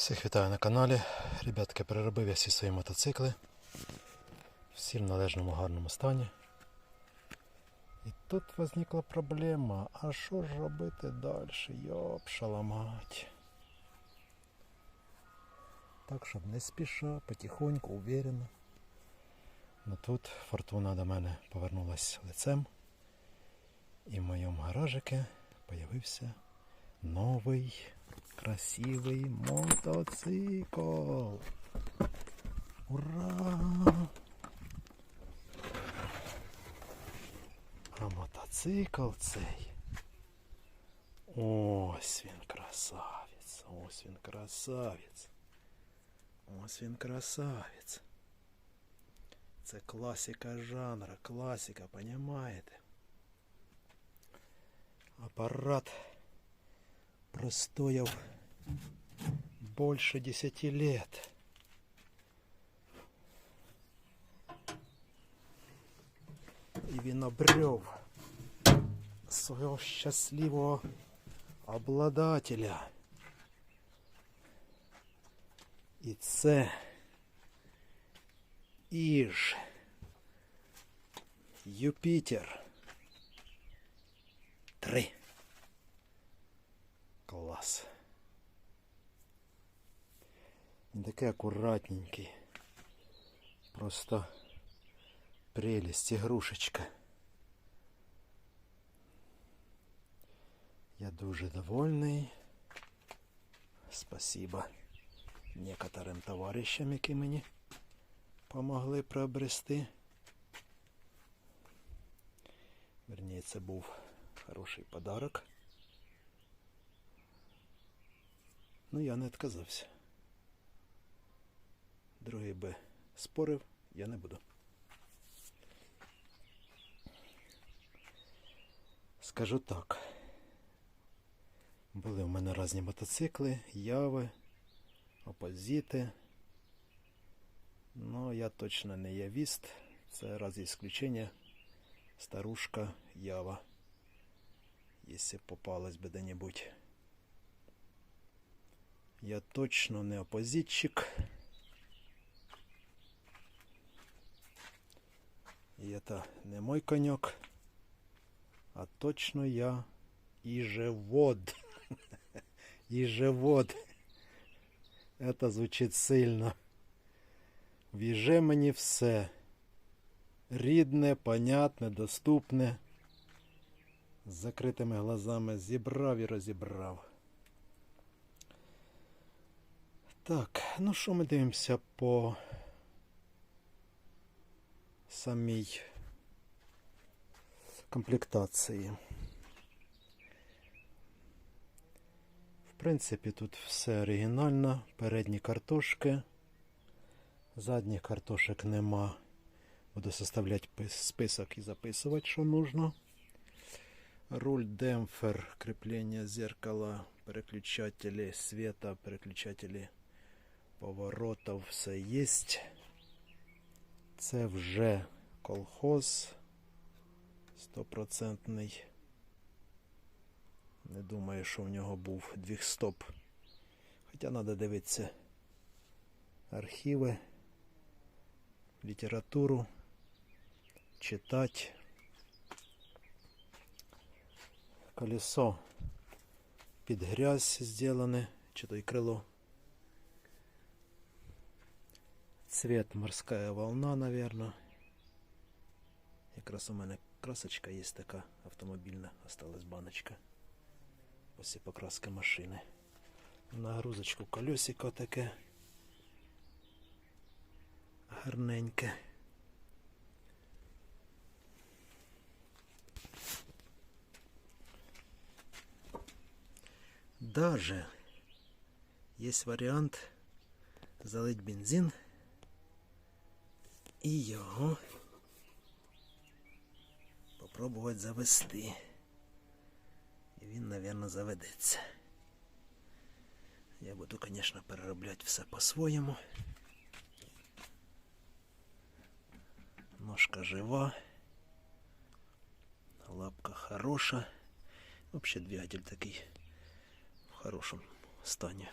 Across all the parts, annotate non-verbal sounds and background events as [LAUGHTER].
Всіх вітаю на каналі. Ребятки, переробив я всі свої мотоцикли. Всі в належному гарному стані. І тут возникла проблема. А що ж робити далі? Йоп, шаламать. Так, щоб не спіша, потихоньку, уверенно. Ну тут фортуна до мене повернулась лицем. І в моєму гаражике появився новий красивий мотоцикл. Ура! А мотоцикл цей. Ось він красавець. Ось він красавець. Ось він красавець. Це класика жанра, класика, понимаєте? Апарат простоял больше десяти лет. І він обрев свого щасливого обладателя. І це Іж Юпітер 3. Клас. Він такий акуратненький. Просто прелесть, ігрушечка. Я дуже довольний. Спасибо некоторим товаришам, які мені помогли приобрести. Верніше, це був хороший подарок. Ну, я не відказався. Другий би спорив, я не буду. Скажу так. Були в мене різні мотоцикли, яви, опозити. Ну, я точно не явіст. Це раз ісключення. Старушка ява. Якщо попалась би де-небудь. Я точно не опозитчик. И это не мой конек, а точно я ижевод. Ижевод. [LAUGHS] Это звучить сильно. В'їже мені все. Рідне, понятне, доступне. З закритими глазами зібрав і розібрав. Так, ну що ми дивимося по самій комплектації. В принципі, тут все оригінально. Передні картошки. Задніх картошок нема. Буду составляти список і записувати, що нужно. Руль, демпфер, крепление зеркала, переключатели света, переключатели поворотов, все есть. Це вже колхоз стопроцентний. Не думаю, що в нього був двіхстоп. Хоча треба дивитися архіви, літературу, читати. Колесо під грязь зроблене, чи то й крило. Цвет морская волна, наверное. Якраз у мене красочка є така автомобільна, осталась баночка. Після покраски машини. Нагрузочку колесико таке. Гарненьке. Даже есть вариант залить бензин І його попробувати завести. І він, мабуть, заведеться. Я буду, звісно, переробляти все по-своєму. Ножка жива. Лапка хороша. Взагалі двигатель такий в хорошому стані.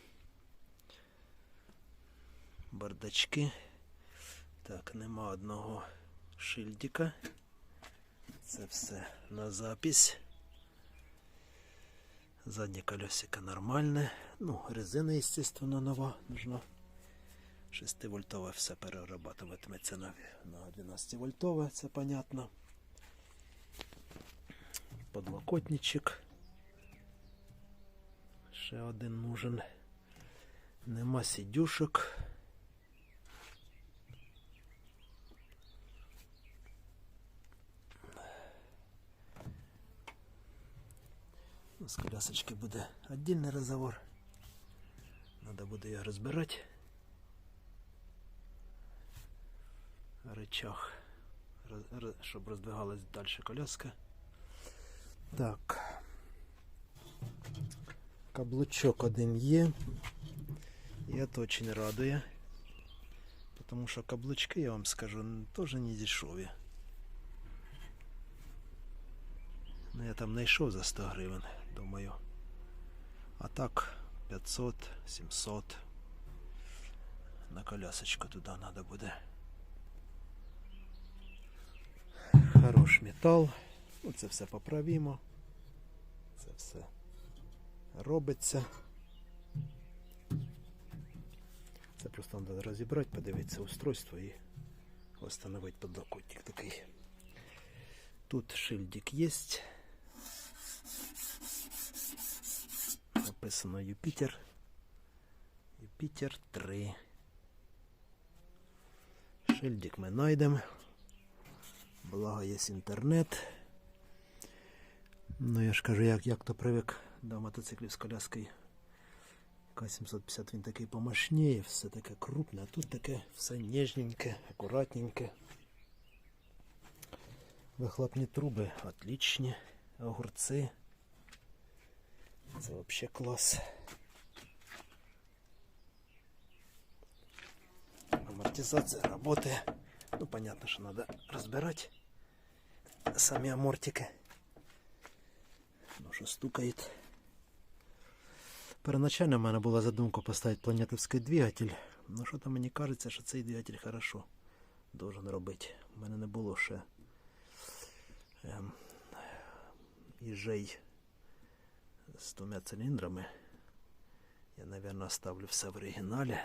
бардачки. Так, нема одного шильдика. Це все на запись. Заднє колесико нормальне. Ну, резина, естественно, нова нужна. 6 вольтове все перерабатуватиметься на, на 12 вольтове, це понятно. Подлокотничок. Ще один нужен. Нема сидюшок. З колясочки буде віддільний розговор. Надо буде його розбирати. Роз- щоб роздвигалась далі коляска. Так. Каблучок один є. І це дуже радує. Тому що каблучки, я вам скажу, теж не дешеві. Ну, я там знайшов за 100 гривень, думаю. А так 500, 700. На колясочку туди треба буде. Хорош метал. Це все поправимо. Це все робиться. Це просто треба розібрати, подивитися устройство і встановити подлокотник такий. Тут шильдик є. Написано Юпітер. Юпітер 3. Шильдик ми знайдемо. Благо є інтернет. Ну я ж кажу, як, як то привик до мотоциклів з коляскою. К-750 він такий помашніє, все таке крупне, а тут таке все ніжненьке, акуратненьке. Вихлопні труби отличні, огурці. Це взагалі клас. Амортизація работає. Ну, понятно, що треба розбирати самі амортики. Ну, що стукають. Первоначально в мене була задумка поставити планетовський двигатель. Ну що то мені кажеться, що цей двигатель хорошо должен робити. У мене не було ще ем, їжей з двома циліндрами. Я, мабуть, оставлю все в оригіналі.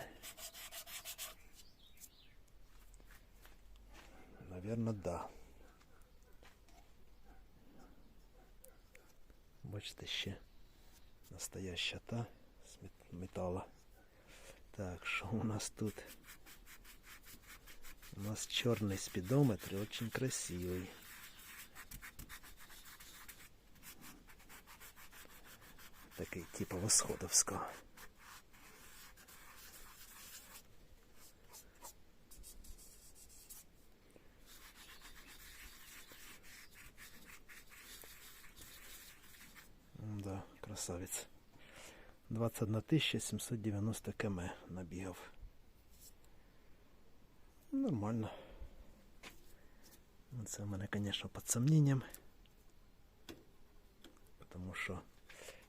Наверно, да. Бачите, ще настояща та з мет- металла. Так, що у нас тут? У нас черный спидометр и очень красивый. Такий типа восходовського. Да, красавець. 21 790 км набігав. Нормально. Ну, Це в мене, звісно, під сомненням. Тому що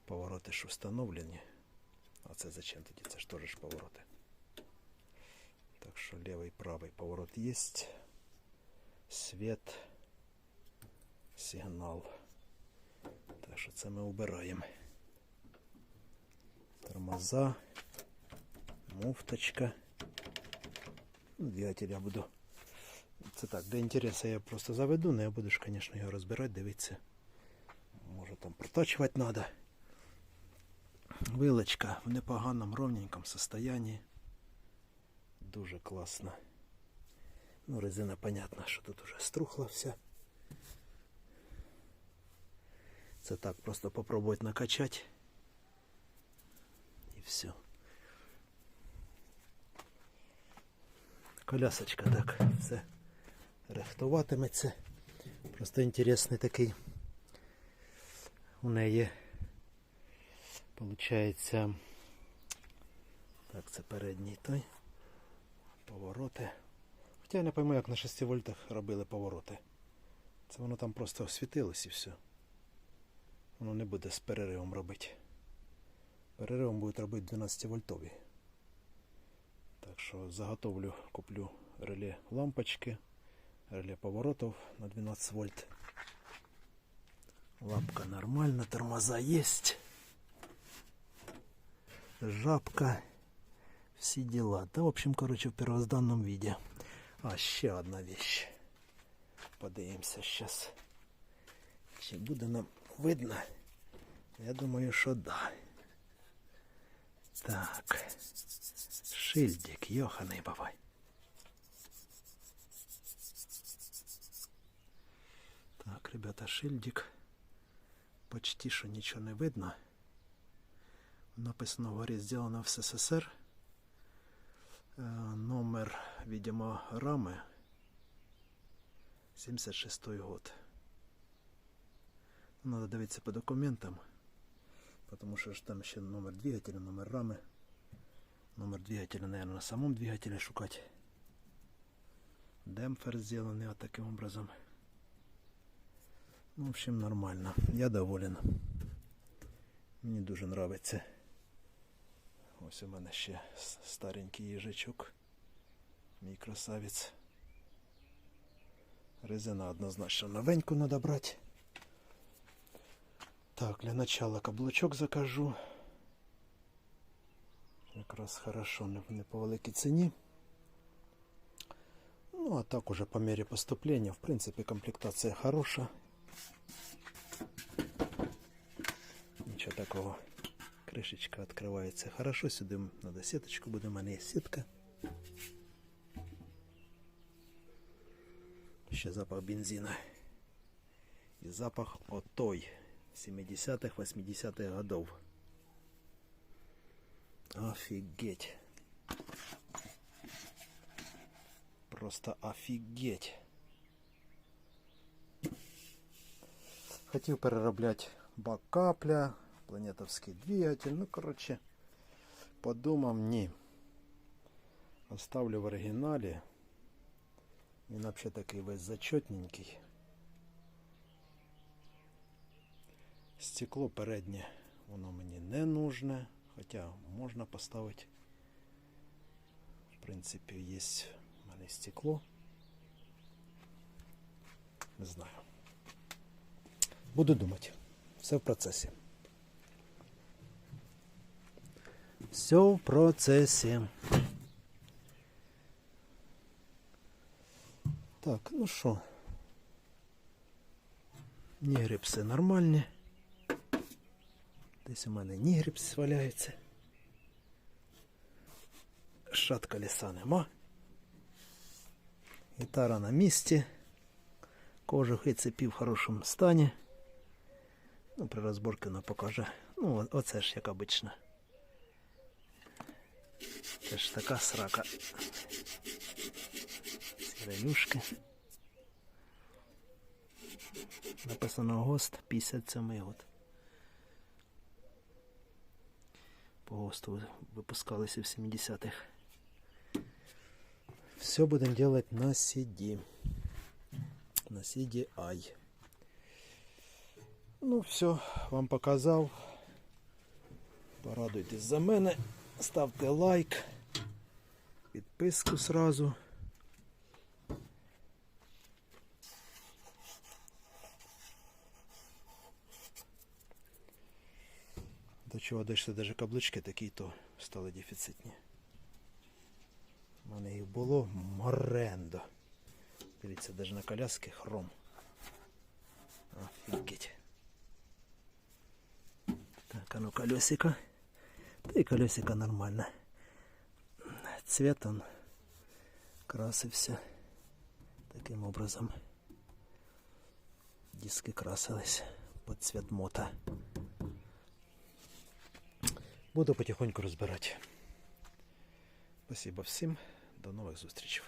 повороти ж встановлені. А це зачем тоді? Це ж теж повороти. Так що лівий правий поворот є. Світ, сигнал. Так що це ми убираємо. Тормоза, муфточка. Ну, Двигатель я буду. Це так, для інтересу я просто заведу, але я буду ж, звісно, його розбирати, дивитися. Може там протачувати треба. Вилочка в непоганому ровненькому состоянии. Дуже класно. Ну, резина, понятно, що тут уже струхла вся. Це так, просто попробувати накачати. І все. Колясочка так, все рихтуватиметься. Просто інтересний такий. У неї Получається. Так, це передній той. Повороти. Хоча я не пойму, як на 6 вольтах робили повороти. Це воно там просто освітилось і все. Воно не буде з переривом робити. Переривом будуть робити 12 вольтові. Так що заготовлю, куплю реле лампочки, реле поворотов на 12 вольт. Лапка нормально, тормоза есть. Жабка. Всі дела. Да, в общем, короче, в первозданном виде. А, ще одна вещь. Подивимося сейчас. Чи буде нам видно? Я думаю, що да. Так. Шильдик, йоханий бабай. Так, ребята, шильдик. Почти що нічого не видно. Написано вгорі сделано в СССР. Е, Номер, видимо, рами 76 год. Надо дивитися по документам. Потому що ж там ще номер двигателя, номер рами. Номер двигателя, наверное, на самом двигателе шукать. Демпфер сделанный вот таким образом. Ну, в общем, нормально. Я доволен. Мені дуже нравиться. Ось у мене ще с- старенький їжачок. Мій красавець. Резина однозначно новеньку надо брати. Так, для начала каблучок закажу. Якраз хорошо, не, не по великій ціні. Ну, а так уже по мере поступления, в принципе, комплектация хороша. Ничего такого. Крышечка открывается хорошо. Сюда надо сеточку, буде у мене є сетка. Ще запах бензина. І запах отой 70-х, 80-х годов. Офигеть. Просто офигеть. Хотів переробляти бак капля, Планетовський двигатель. Ну, коротше, подумав, ні. Оставлю в оригіналі. Він взагалі такий весь зачетненький. Стекло переднє, воно мені не нужне. Хоча можна поставити. В принципі, є в мене стекло. Не знаю. Буду думати. Все в процесі. Все в процесі. Так, ну що. Нігріпси нормальні. Десь у мене нігріпс валяється. Шат колеса нема. Гітара на місці. Кожух і цепі в хорошому стані. Ну, при розборці вона покаже. Ну, оце ж як обично. Це ж така срака. Ці. Написано ГОСТ 57 год. По ГОСТу випускалися в 70-х. Все будемо делать на CD. На CDI. Ну, все, вам показав. Порадуйтесь за мене. Ставте лайк. Підписку сразу. До чого дійшли навіть каблучки такі, то стали дефіцитні. У мене їх було морендо. Дивіться, навіть на коляски хром. Офігеть. Так, а ну колесико. Да и колесико нормально. Цвет он красився таким образом. Диски красились под цвет мота. Буду потихоньку розбирати. Спасибо всім. До нових зустрічей.